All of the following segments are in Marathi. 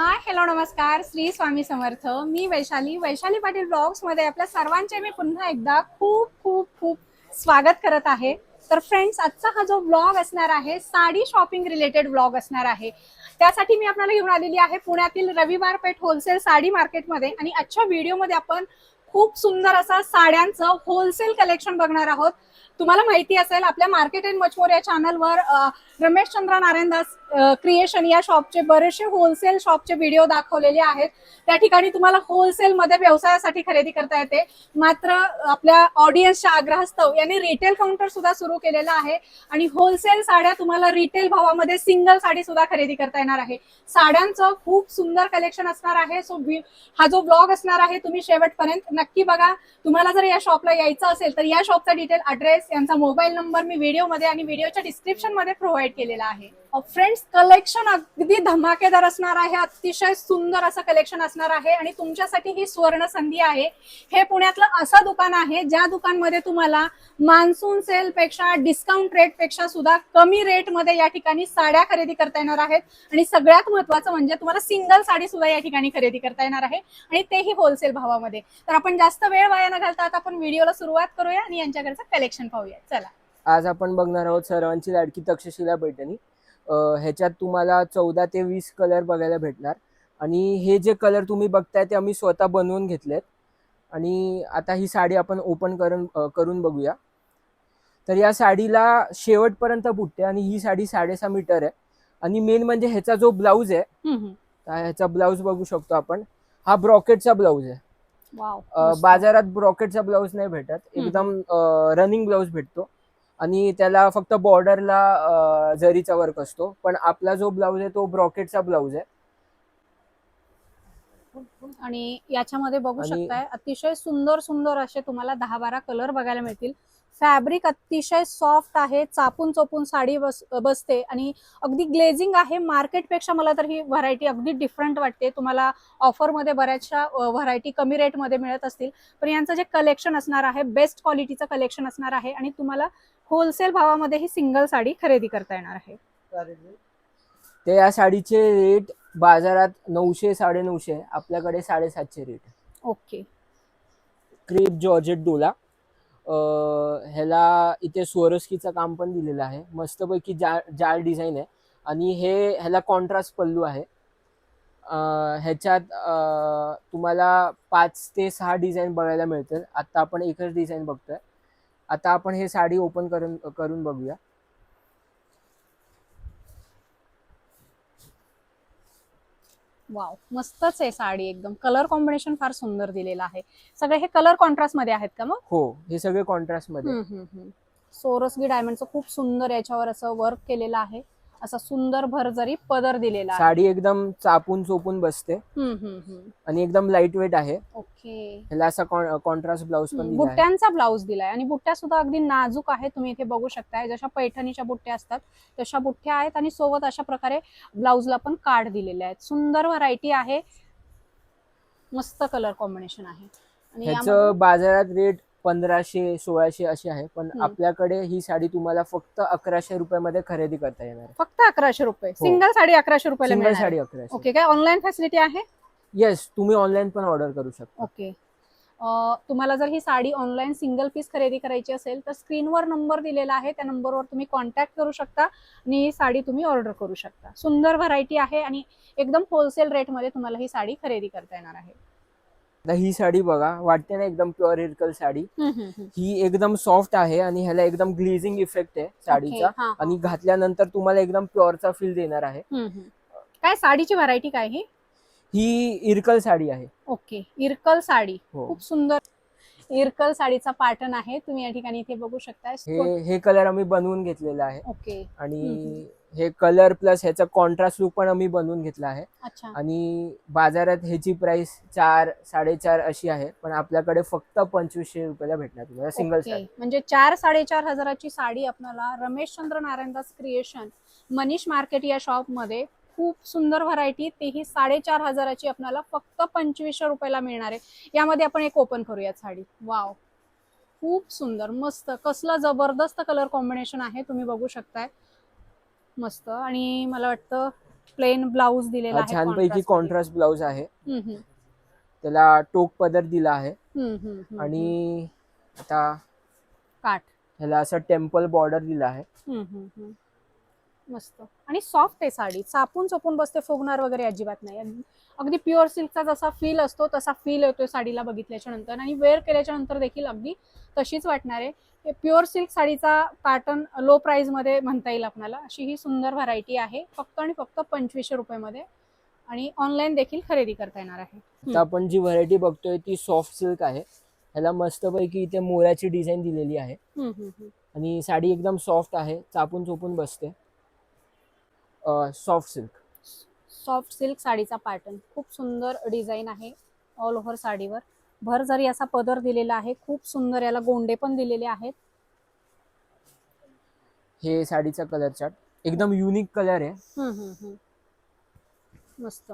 हाय हॅलो नमस्कार. श्री स्वामी समर्थ. मी वैशाली. वैशाली पाटील ब्लॉग्समध्ये आपल्या सर्वांचे मी पुन्हा एकदा खूप खूप खूप स्वागत करत आहे. तर फ्रेंड्स आजचा हा जो ब्लॉग असणार आहे साडी शॉपिंग रिलेटेड ब्लॉग असणार आहे. त्यासाठी मी आपल्याला घेऊन आलेली आहे पुण्यातील रविवार पेठ होलसेल साडी मार्केटमध्ये आणि आजच्या व्हिडिओमध्ये आपण खूप सुंदर असा साड्यांचं होलसेल कलेक्शन बघणार आहोत. तुम्हाला माहिती असेल आपल्या मार्केट अँड मचमोर या चॅनलवर रमेश चंद्र नारायणदास क्रिएशन या शॉपचे बरेचसे होलसेल शॉपचे व्हिडिओ दाखवलेले आहेत. त्या ठिकाणी तुम्हाला होलसेल मध्ये व्यवसायासाठी खरेदी करता येते. मात्र आपल्या ऑडियन्सच्या आग्रहास्तव यांनी रिटेल काउंटर सुद्धा सुरू केलेला आहे. आणि होलसेल साड्या तुम्हाला रिटेल भावामध्ये सिंगल साडी सुद्धा खरेदी करता येणार आहे. साड्यांचं खूप सुंदर कलेक्शन असणार आहे. सो हा जो ब्लॉग असणार आहे तुम्ही शेवटपर्यंत नक्की बघा. तुम्हाला जर या शॉपला यायचं असेल तर या शॉपचा डिटेल ऍड्रेस यांचा मोबाईल नंबर मी व्हिडिओमध्ये आणि व्हिडिओच्या डिस्क्रिप्शनमध्ये प्रोव्हाइड केलेला आहे. फ्रेंड्स कलेक्शन अगदी धमाकेदार असणार आहे अतिशय सुंदर असं कलेक्शन असणार आहे आणि तुमच्यासाठी ही सुवर्ण संधी आहे. हे पुण्यातलं असं दुकान आहे ज्या दुकानमध्ये तुम्हाला मान्सून सेल पेक्षा डिस्काउंट रेटपेक्षा सुद्धा कमी रेटमध्ये या ठिकाणी साड्या खरेदी करता येणार आहेत. आणि सगळ्यात महत्वाचं म्हणजे तुम्हाला सिंगल साडी सुद्धा या ठिकाणी खरेदी करता येणार आहे आणि तेही होलसेल भावामध्ये. तर आपण जास्त वेळ वाया न घालता आता आपण व्हिडिओला सुरुवात करूया आणि यांच्याकडचं कलेक्शन पाहूया. चला. आज आपण बघणार आहोत सर्वांची लाडकी तक्षशिला पैठणी. ह्याच्यात तुम्हाला चौदा ते वीस कलर बघायला भेटणार. आणि हे जे कलर तुम्ही बघताय ते आम्ही स्वतः बनवून घेतलेत. आणि आता ही साडी आपण ओपन करून करून बघूया. तर या साडीला शेवटपर्यंत बुटते आणि ही साडी साडेसहा मीटर आहे. आणि मेन म्हणजे ह्याचा जो ब्लाऊज आहे ह्याचा ब्लाऊज बघू शकतो आपण. हा ब्रॉकेटचा ब्लाऊज आहे. बाजारात ब्रॉकेटचा ब्लाऊज नाही भेटत. एकदम रनिंग ब्लाऊज भेटतो. आणि त्याला फक्त बॉर्डरला जरीचा वर्क असतो. पण आपला जो ब्लाऊज आहे तो ब्रॉकेटचा ब्लाऊज आहे. आणि याच्यामध्ये बघू शकताय अतिशय सुंदर सुंदर असे तुम्हाला दहा बारा कलर बघायला मिळतील. फॅब्रिक अतिशय सॉफ्ट आहे चापून चोपून साडी बस बसते आणि अगदी ग्लेझिंग आहे. मार्केटपेक्षा मला तर ही व्हरायटी अगदी डिफरंट वाटते. तुम्हाला ऑफरमध्ये बऱ्याचशा व्हरायटी कमी रेटमध्ये मिळत असतील. पण यांचं जे कलेक्शन असणार आहे बेस्ट क्वालिटीचं कलेक्शन असणार आहे आणि तुम्हाला होलसेल भावामध्ये ही सिंगल साडी खरेदी करता येणार आहे. ते या साडीचे रेट बाजारात नऊशे साडेनऊशे आहे. आपल्याकडे साडेसातशे रेट आहे. ओके. क्रेप जॉर्जेट डोला. अ, ह्याला इथे स्वरस्कीचं काम पण दिलेलं आहे. मस्तपैकी जा जाळ डिझाईन आहे. आणि हे ह्याला कॉन्ट्रास्ट पल्लू आहे. अ, ह्याच्यात अ, तुम्हाला पाच ते सहा डिझाईन बघायला मिळतील. आता आपण एकच डिझाईन बघतोय. आता आपण हे साडी ओपन करून करून बघूया. वाव मस्तच आहे साडी एकदम. कलर कॉम्बिनेशन फार सुंदर दिलेलं आहे. सगळे हे कलर कॉन्ट्रास्टमध्ये आहेत का मग? हो हे सगळे कॉन्ट्रास्टमध्ये. सोरसगी डायमंडचं खूप सुंदर याच्यावर असं वर्क केलेलं आहे. असा सुंदर भरजरी पदर दिलेला आहे. साडी एकदम चापून चोपून बसते. हम्म, हम्म, हम्म. आणि एकदम लाइट वेट आहे. ओके. ह्याला असा कॉन्ट्रास्ट ब्लाऊज पण हम्म, दिला आहे. बुट्ट्यांचा ब्लाऊज दिलाय. आणि बुट्ट्या सुद्धा अगदी नाजूक आहे तुम्ही इथे बघू शकताय. जशा पैठणीच्या बुट्ट्या असतात तशा बुट्ट्या आहेत आणि सोबत अशा प्रकारे ब्लाऊजला पण कार्ड दिलेले आहेत. सुंदर व्हरायटी आहे. मस्त कलर कॉम्बिनेशन आहे. आणि यामध्ये- ह्याचं बाजारात रेट पंधराशे सोळाशे असे आहे. पण हम्म. आपल्याकडे ही साडी तुम्हाला फक्त अकराशे रुपयामध्ये खरेदी करता येणार आहे. फक्त अकराशे रुपये. सिंगल साडी अकराशे रुपयाला सिंगल मिळणार साडी. अकराशे. ओके काय ऑनलाईन फॅसिलिटी आहे? येस तुम्ही ऑनलाईन पण ऑर्डर करू शकता. ओके. अं, तुम्हाला जर ही साडी ऑनलाईन सिंगल पीस खरेदी करायची असेल तर स्क्रीनवर नंबर दिलेला आहे. त्या नंबरवर तुम्ही कॉन्टॅक्ट करू शकता आणि ही साडी तुम्ही ऑर्डर करू शकता. सुंदर व्हरायटी आहे आणि एकदम होलसेल रेटमध्ये तुम्हाला ही साडी खरेदी करता येणार आहे. आता ही साडी बघा वाटते ना एकदम प्युअर इरकल साडी. ही एकदम सॉफ्ट आहे आणि ह्याला एकदम ग्लेझिंग इफेक्ट आहे साडीचा. आणि घातल्यानंतर तुम्हाला एकदम प्युअरचा फील देणार आहे. काय साडीची व्हरायटी काय ही ही इरकल साडी आहे. ओके इरकल साडी. हो. खूप सुंदर इरकल साडीचा पॅटर्न आहे. तुम्ही या ठिकाणी इथे बघू शकता हे कलर आम्ही बनवून घेतलेला आहे. ओके आणि. हे कलर प्लस ह्याचा कॉन्ट्रास्ट लुक पण आम्ही बनवून घेतला आहे. अच्छा. आणि बाजारात ह्याची प्राइस चार साडेचार अशी आहे. पण आपल्याकडे फक्त पंचवीसशे रुपयाला भेटणार तुम्हाला सिंगल ओके. साडी. म्हणजे चार साडेचार हजाराची साडी आपल्याला रमेश चंद्र नारायणदास क्रिएशन मनीष मार्केट या शॉपमध्ये खूप सुंदर व्हरायटी तेही साडेचार हजाराची आपल्याला फक्त पंचवीसशे रुपयाला मिळणार आहे. यामध्ये आपण एक ओपन करूया साडी. वाव खूप सुंदर मस्त कसला जबरदस्त कलर कॉम्बिनेशन आहे तुम्ही बघू शकताय. मस्त. आणि मला वाटतं प्लेन ब्लाऊज दिलेला हा आहे छानपैकी कॉन्ट्रास्ट ब्लाउज आहे. त्याला टोक पदर दिला आहे. आणि आता काठ. ह्याला असं टेम्पल बॉर्डर दिला आहे. हम्म, हम्म, हम्म. मस्त. आणि सॉफ्ट आहे साडी. चापून चोपून बसते फुगणार वगैरे अजिबात नाही. अगदी- अगदी प्युअर सिल्कचा जसा फील असतो तसा फील येतोय साडीला बघितल्याच्या नंतर. आणि वेअर केल्याच्यानंतर देखील अगदी तशीच वाटणार आहे. प्युअर सिल्क साडीचा पॅटर्न लो प्राइसमध्ये म्हणता येईल आपल्याला. अशी ही सुंदर व्हरायटी आहे. फक्त आणि फक्त पंचवीसशे रुपयामध्ये. आणि ऑनलाईन देखील खरेदी करता येणार आहे. आता आपण जी व्हरायटी बघतोय ती सॉफ्ट सिल्क आहे. ह्याला मस्तपैकी इथे मोराची डिझाईन दिलेली आहे. हम्म, हम्म, हम्म. आणि साडी एकदम सॉफ्ट आहे. चापून चोपून बसते. सॉफ्ट सिल्क सॉफ्ट सिल्क साडीचा पॅटर्न खूप सुंदर डिझाईन आहे ऑल ओव्हर साडीवर. भर जरी असा पदर दिलेला आहे खूप सुंदर याला गोंडे पण दिलेले आहेत. हे साडीचा कलर चार्ट एकदम युनिक कलर आहे. हम्म, हम्म, हम्म. मस्त.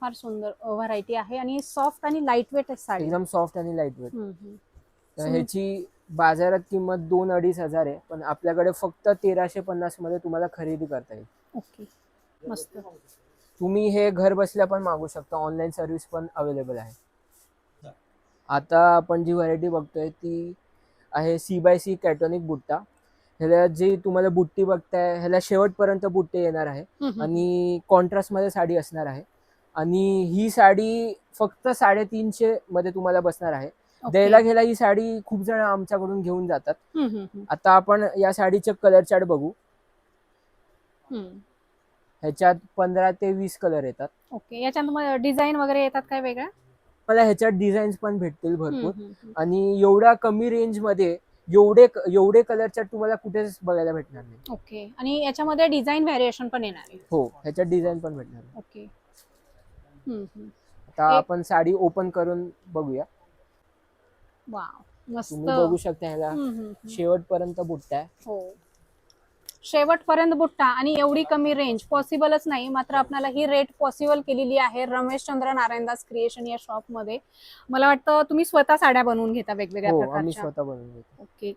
फार सुंदर व्हरायटी आहे आणि सॉफ्ट आणि लाइट वेट आहे साडी. एकदम सॉफ्ट आणि लाइट वेट हम्म, हम्म. तर सुं- ह्याची बाजारात किंमत दोन अडीच हजार आहे पण आपल्याकडे फक्त तेराशे पन्नासमध्ये तुम्हाला खरेदी करता येईल. ओके. मस्त. तुम्ही हे घर बसल्या पण मागू शकता ऑनलाईन सर्व्हिस पण अवेलेबल आहे. आता आपण जी व्हरायटी बघतोय ती आहे सी बाय सी कॅटॉनिक बुट्टा. ह्याला जी तुम्हाला बुट्टी बघताय ह्याला शेवटपर्यंत बुट्टे येणार आहे. आणि कॉन्ट्रास्टमध्ये साडी असणार आहे. आणि ही साडी फक्त साडेतीनशे मध्ये तुम्हाला बसणार आहे. द्यायला गेला ही साडी खूप जण आमच्याकडून घेऊन जातात. आता आपण या साडीचे कलर चार्ट बघू. ह्याच्यात पंधरा ते वीस कलर येतात. ओके. याच्यात डिझाईन वगैरे येतात काय वेगळ्या मला ह्याच्यात डिझाईन्स पण भेटतील भरपूर. आणि एवढ्या कमी रेंजमध्ये एवढे एवढे कलर चार्ट तुम्हाला कुठेच बघायला भेटणार नाही. ओके आणि याच्यामध्ये डिझाईन व्हॅरिएशन पण येणार आहे. हो ह्याच्यात डिझाईन पण भेटणार. ओके. आता आपण साडी ओपन करून बघूया. वाव मस्त. तुम्ही बघू शकता ह्याला. शेवटपर्यंत बुट्टा आहे हो. शेवटपर्यंत बुट्टा आणि एवढी कमी रेंज पॉसिबलच नाही. मात्र आपल्याला ही रेट पॉसिबल केलेली आहे रमेश चंद्र नारायणदास क्रिएशन या शॉपमध्ये. मला वाटतं तुम्ही स्वतः साड्या बनवून घेता वेगवेगळ्या हो आम्ही प्रकारच्या. स्वतः बनवून घेतो. ओके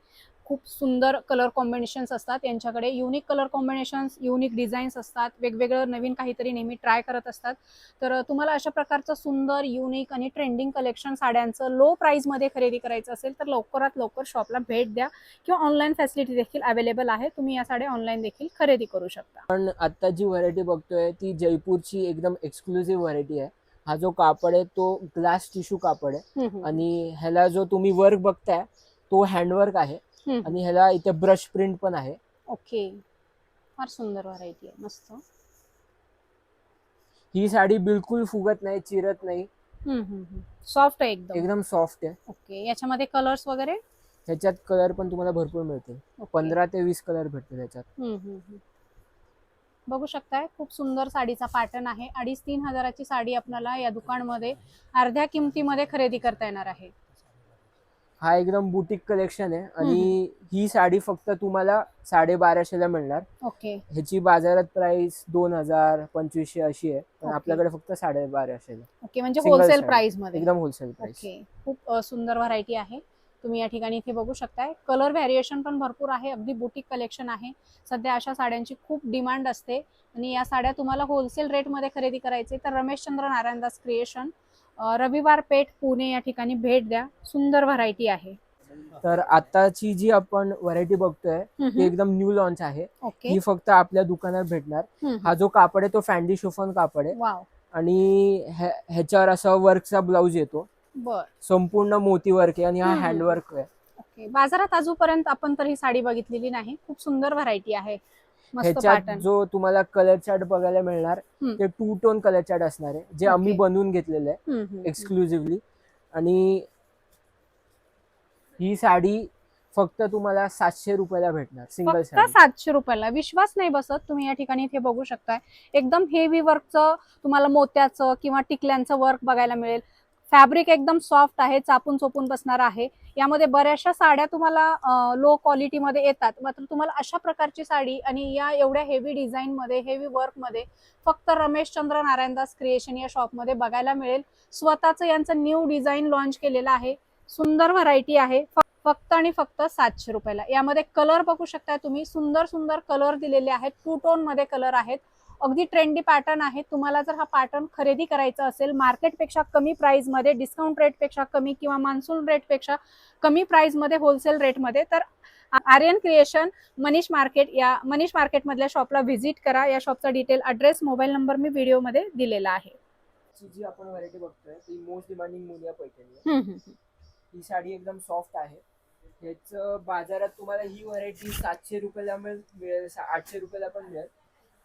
खूप सुंदर कलर कॉम्बिनेशन्स असतात. यांच्याकडे unique colour combinations unique designs असतात. वेगवेगळं नवीन काहीतरी नेहमी ट्राय करत असतात. तर तुम्हाला अशा प्रकारचं सुंदर युनिक आणि ट्रेंडिंग कलेक्शन साड्यांचं लो प्राईजमध्ये खरेदी करायचं असेल तर लवकरात लवकर शॉपला भेट द्या किंवा ऑनलाईन फॅसिलिटी देखील अवेलेबल आहे. तुम्ही या साड्या ऑनलाईन देखील खरेदी करू शकता. पण आता जी व्हरायटी बघतोय ती जयपूरची एकदम एक्सक्लुझिव्ह व्हरायटी आहे. हा जो कापड आहे तो ग्लास टिश्यू कापड आहे. आणि ह्याला जो तुम्ही वर्क बघताय तो हँडवर्क आहे. हम्म. आणि ह्याला इथे ब्रश प्रिंट पण आहे. ओके. फार सुंदर व्हरायटी आहे. मस्त. ही साडी बिलकुल फुगत नाही चिरत नाही. सॉफ्ट आहे एकदम. एकदम सॉफ्ट आहे. ओके. याच्यामध्ये कलर्स वगैरे? ह्याच्यात कलर पण तुम्हाला भरपूर मिळतील. ओके. पंधरा ते वीस कलर भेटतील ह्याच्यात. हम्म, हम्म, हम्म. बघू शकताय खूप सुंदर साडीचा पॅटर्न आहे. अडीच तीन हजाराची साडी आपल्याला या दुकानमध्ये अर्ध्या किमतीमध्ये खरेदी करता येणार आहे. हा एकदम बुटीक कलेक्शन आहे. आणि ही साडी फक्त तुम्हाला साडेबाराशेला मिळणार. ओके. ह्याची बाजारात प्राइस दोन हजार पंचवीसशे अशी आहे. पण. आपल्याकडे फक्त साडेबाराशेला ओके म्हणजे Single होलसेल. प्राइसमध्ये. एकदम होलसेल प्राइस ओके. खूप अ, सुंदर व्हरायटी आहे. तुम्ही या ठिकाणी इथे बघू शकताय. कलर व्हॅरिएशन पण भरपूर आहे. अगदी बुटीक कलेक्शन आहे. सध्या अशा साड्यांची खूप डिमांड असते. आणि या साड्या तुम्हाला होलसेल रेटमध्ये खरेदी करायचे. तर रमेशचंद्र नारायणदास क्रिएशन रविवार पेठ पुणे या ठिकाणी भेट द्या. सुंदर व्हरायटी आहे. तर आताची जी आपण व्हरायटी बघतोय ती एकदम न्यू लॉन्च आहे. ही फक्त आपल्या दुकानात भेटणार. हा जो कापड आहे तो फॅन्डी शिफॉन कापड आहे. आणि ह्या- ह्याच्यावर असा वर्कचा ब्लाऊज येतो. संपूर्ण मोती वर्क आहे आणि हा. हँडवर्क आहे. ओके. बाजारात अजूनपर्यंत आपण तर ही साडी बघितलेली नाही. खूप सुंदर व्हरायटी आहे. ह्याच्यात जो तुम्हाला कलर चार्ट बघायला मिळणार. ते टू टोन कलर चार्ट असणार आहे जे आम्ही. बनवून घेतलेलं आहे एक्स एक्सक्लुझिव्हली आणि ही साडी फक्त तुम्हाला सातशे रुपयाला भेटणार सिंगल सातशे रुपयाला. विश्वास नाही बसत तुम्ही या ठिकाणी इथे बघू शकताय. एकदम हेवी वर्कचं तुम्हाला मोत्याचं किंवा टिकल्यांचं वर्क बघायला मिळेल. फॅब्रिक एकदम सॉफ्ट आहे चापून चोपून बसणार आहे. यामध्ये बऱ्याचशा साड्या तुम्हाला लो क्वालिटीमध्ये येतात. मात्र तुम्हाला अशा प्रकारची साडी आणि या एवढ्या हेवी डिझाईनमध्ये हेवी वर्कमध्ये फक्त रमेश चंद्र नारायणदास क्रिएशन या शॉपमध्ये बघायला मिळेल. स्वतःचं यांचं न्यू डिझाईन लॉन्च केलेलं आहे. सुंदर व्हरायटी आहे. फक्त आणि फक्त सातशे रुपयाला. यामध्ये कलर बघू शकताय तुम्ही. सुंदर सुंदर कलर दिलेले आहेत. टू टोनमध्ये कलर आहेत. अगदी ट्रेंडी पॅटर्न आहे. तुम्हाला जर हा पॅटर्न खरेदी करायचा असेल मार्केटपेक्षा कमी प्राइसमध्ये डिस्काउंट रेटपेक्षा कमी किंवा मान्सून रेटपेक्षा कमी प्राइसमध्ये होलसेल रेटमध्ये तर आर्यन क्रिएशन मनीष मार्केट या मनीष मार्केटमधल्या शॉपला व्हिजिट करा. या शॉपचा डिटेल ॲड्रेस मोबाईल नंबर मी व्हिडिओमध्ये दिलेला आहे. जी आपण व्हरायटी बघतोय ती मोस्ट डिमांडिंग मुनिया पैठणी आहे. ही साडी एकदम सॉफ्ट आहे. ह्याच बाजारात तुम्हाला ही व्हरायटी सातशे रुपयाला मिळेल मिळेल सा- आठशे रुपयाला पण मिळेल.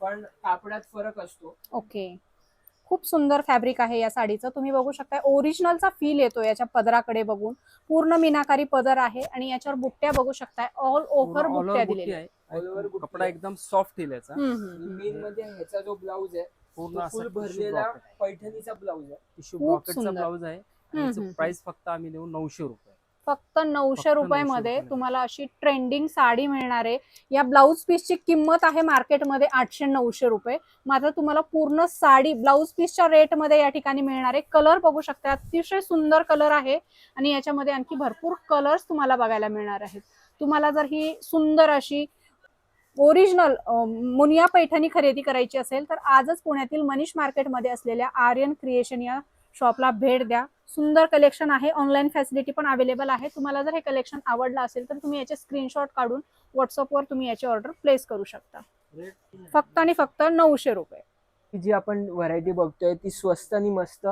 पण कापडात फरक असतो. ओके. खूप सुंदर फॅब्रिक आहे या साडीचं. तुम्ही बघू शकता ओरिजिनलचा फील येतो याच्या पदराकडे बघून. पूर्ण मीनाकारी पदर आहे आणि याच्यावर बुट्ट्या बघू शकताय ऑल ओव्हर बुट्ट्या दिलेल्या आहे. All over आणि बुट्टी कपडा. एकदम सॉफ्ट येईल याचा. मेन म्हणजे ह्याचा जो ब्लाऊज आहे पूर्ण फुल भरलेला. पैठणीचा ब्लाऊज आहे. टिश्यू ब्लॉकेटचा. ब्लाऊज आहे. प्राइस फक्त आम्ही देऊ नऊशे रुपये. फक्त नऊशे रुपयामध्ये 900 रुपयाला. तुम्हाला अशी ट्रेंडिंग साडी मिळणार आहे. या ब्लाऊज पीसची किंमत आहे मार्केटमध्ये आठशे नऊशे रुपये. मात्र तुम्हाला पूर्ण साडी ब्लाऊज पीसच्या रेटमध्ये या ठिकाणी मिळणार आहे. कलर बघू शकता अतिशय सुंदर कलर आहे. आणि याच्यामध्ये आणखी भरपूर कलर्स तुम्हाला बघायला मिळणार आहेत. तुम्हाला जर ही सुंदर अशी ओरिजिनल मुनिया पैठणी खरेदी करायची असेल तर आजच पुण्यातील मनीष मार्केटमध्ये असलेल्या आर्यन क्रिएशन या शॉपला भेट द्या. सुंदर कलेक्शन आहे. ऑनलाईन फॅसिलिटी पण अवेलेबल आहे. तुम्हाला जर हे कलेक्शन आवडलं असेल तर तुम्ही याचे स्क्रीनशॉट काढून व्हॉट्सअपवर तुम्ही याची ऑर्डर प्लेस करू शकता. फक्त आणि फक्त नऊशे रुपये. जी आपण व्हरायटी बघतोय ती स्वस्त आणि मस्त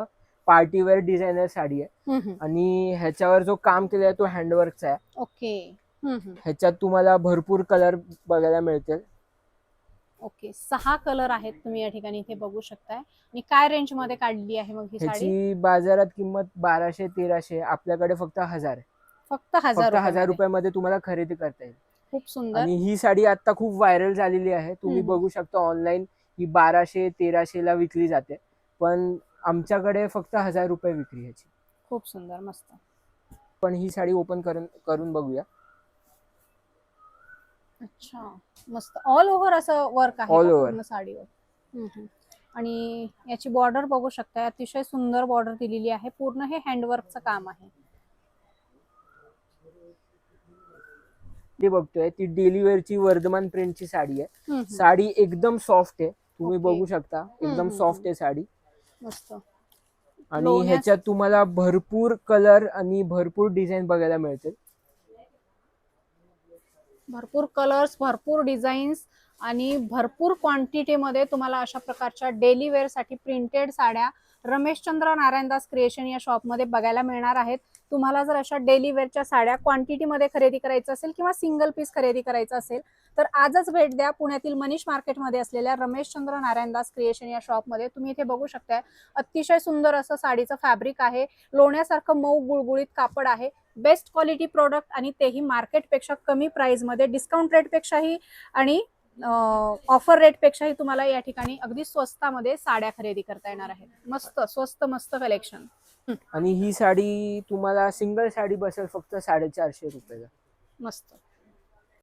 पार्टीवेअर डिझायनर साडी आहे. आणि ह्याच्यावर जो काम आहे तो हँडवर्कचा आहे. ओके ह्याच्यात तुम्हाला भरपूर कलर बघायला मिळतील. ओके. सहा कलर आहेत तुम्ही या ठिकाणी इथे बघू शकताय. आणि काय रेंजमध्ये काढली आहे मग ही साडी? ह्याची बाजारात किंमत बाराशे तेराशे आपल्याकडे फक्त हजार आहे. फक्त हजार फक्त हजार रुपयामध्ये. रुपयामध्ये तुम्हाला खरेदी करता येईल. खूप सुंदर. आणि ही साडी आता खूप व्हायरल झालेली आहे. तुम्ही हम्म. बघू शकता ऑनलाईन ही बाराशे तेराशे ला विकली जाते. पण आमच्याकडे फक्त हजार रुपये विक्री ह्याची. खूप सुंदर. मस्त. पण ही साडी ओपन करून करून बघूया. अच्छा. मस्त. ऑल ओव्हर असं वर्क आहे All का over. पूर्ण साडीवर? हम्म, हम्म. आणि याची बॉर्डर बघू शकताय अतिशय सुंदर बॉर्डर दिलेली आहे. पूर्ण हे हँडवर्कचं काम आहे. ती बघतोय ती डेली वेअरची वर्धमान प्रिंटची साडी आहे. हम्म, हम्म. साडी एकदम सॉफ्ट आहे. तुम्ही Okay. बघू शकता. एकदम हम्म, सॉफ्ट. आहे साडी. मस्त. आणि लोण्यास- ह्याच्यात तुम्हाला भरपूर कलर आणि भरपूर डिझाईन बघायला मिळतील. भरपूर कलर्स भरपूर डिझाईन्स आणि भरपूर क्वांटिटीमध्ये तुम्हाला अशा प्रकारच्या डेली वेअरसाठी प्रिंटेड साड्या रमेशचंद्र नारायणदास क्रिएशन या शॉपमध्ये बघायला मिळणार आहेत. तुम्हाला जर अशा डेली वेअरच्या साड्या क्वांटिटीमध्ये खरेदी करायचं असेल किंवा सिंगल पीस खरेदी करायचं असेल तर आजच भेट द्या पुण्यातील मनीष मार्केटमध्ये असलेल्या रमेशचंद्र नारायणदास क्रिएशन या शॉपमध्ये तुम्ही इथे बघू शकताय अतिशय सुंदर असं साडीचं फॅब्रिक आहे. लोण्यासारखं मऊ गुळगुळीत कापड आहे. बेस्ट क्वालिटी प्रोडक्ट आणि तेही मार्केटपेक्षा कमी प्राईजमध्ये डिस्काउंट रेटपेक्षाही आणि ऑफर रेटपेक्षाही तुम्हाला या ठिकाणी अगदी स्वस्तामध्ये साड्या खरेदी करता येणार आहेत. मस्त स्वस्त मस्त कलेक्शन आणि ही साडी तुम्हाला सिंगल साडी बसेल फक्त साडेचारशे रुपयाला. मस्त.